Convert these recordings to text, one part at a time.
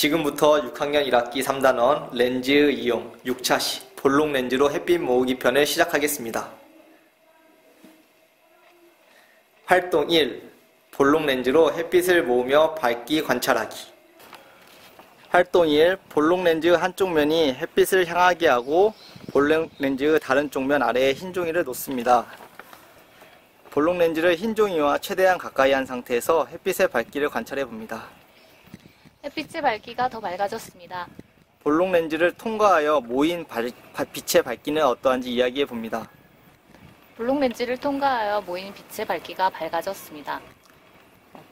지금부터 6학년 1학기 3단원 렌즈 이용 6차시 볼록 렌즈로 햇빛 모으기 편을 시작하겠습니다. 활동 1. 볼록 렌즈로 햇빛을 모으며 밝기 관찰하기. 활동 1. 볼록 렌즈 한쪽 면이 햇빛을 향하게 하고 볼록 렌즈 다른 쪽면 아래에 흰 종이를 놓습니다. 볼록 렌즈를 흰 종이와 최대한 가까이 한 상태에서 햇빛의 밝기를 관찰해 봅니다. 햇빛의 밝기가 더 맑아졌습니다. 볼록 렌즈를 통과하여 모인 발- 바- 빛의 밝기는 어떠한지 이야기해 봅니다. 볼록 렌즈를 통과하여 모인 빛의 밝기가 밝아졌습니다.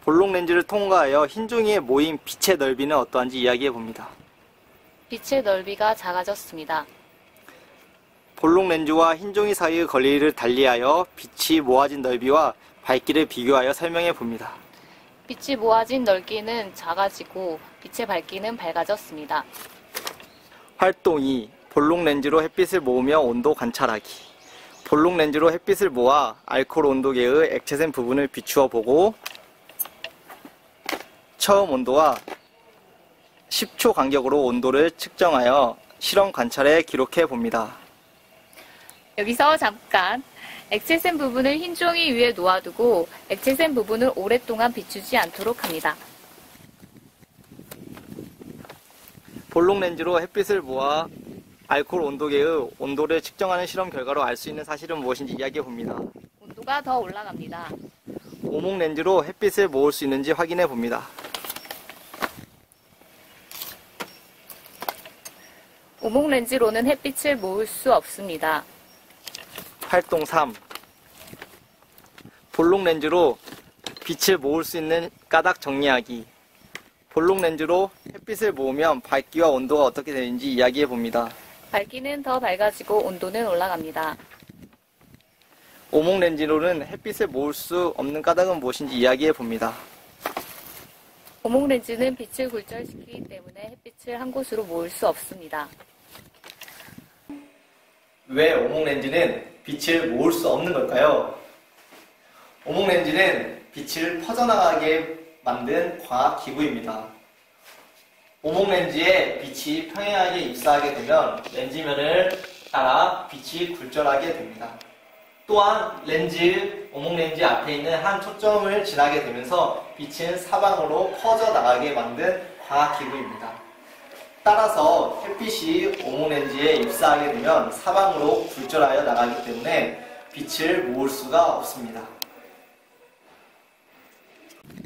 볼록 렌즈를 통과하여 흰 종이에 모인 빛의 넓이는 어떠한지 이야기해 봅니다. 빛의 넓이가 작아졌습니다. 볼록 렌즈와 흰 종이 사이의 거리를 달리하여 빛이 모아진 넓이와 밝기를 비교하여 설명해 봅니다. 빛이 모아진 넓이는 작아지고 빛의 밝기는 밝아졌습니다. 활동 2. 볼록 렌즈로 햇빛을 모으며 온도 관찰하기. 볼록 렌즈로 햇빛을 모아 알코올 온도계의 액체샘 부분을 비추어 보고 처음 온도와 10초 간격으로 온도를 측정하여 실험 관찰에 기록해 봅니다. 여기서 잠깐 액체샘 부분을 흰 종이 위에 놓아두고 액체샘 부분을 오랫동안 비추지 않도록 합니다. 볼록 렌즈로 햇빛을 모아 알코올 온도계의 온도를 측정하는 실험 결과로 알 수 있는 사실은 무엇인지 이야기해 봅니다. 온도가 더 올라갑니다. 오목 렌즈로 햇빛을 모을 수 있는지 확인해 봅니다. 오목 렌즈로는 햇빛을 모을 수 없습니다. 활동 3. 볼록 렌즈로 빛을 모을 수 있는 까닭 정리하기. 볼록 렌즈로 햇빛을 모으면 밝기와 온도가 어떻게 되는지 이야기해 봅니다. 밝기는 더 밝아지고 온도는 올라갑니다. 오목 렌즈로는 햇빛을 모을 수 없는 까닭은 무엇인지 이야기해 봅니다. 오목 렌즈는 빛을 굴절시키기 때문에 햇빛을 한 곳으로 모을 수 없습니다. 왜 오목 렌즈는 빛을 모을 수 없는 걸까요? 오목 렌즈는 빛을 퍼져나가게 만든 과학 기구입니다. 오목 렌즈에 빛이 평행하게 입사하게 되면 렌즈면을 따라 빛이 굴절하게 됩니다. 또한 렌즈, 오목 렌즈 앞에 있는 한 초점을 지나게 되면서 빛은 사방으로 퍼져나가게 만든 과학 기구입니다. 따라서 햇빛이 오목 렌즈에 입사하게 되면 사방으로 굴절하여 나가기 때문에 빛을 모을 수가 없습니다.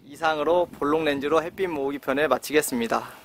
이상으로 볼록 렌즈로 햇빛 모으기 편을 마치겠습니다.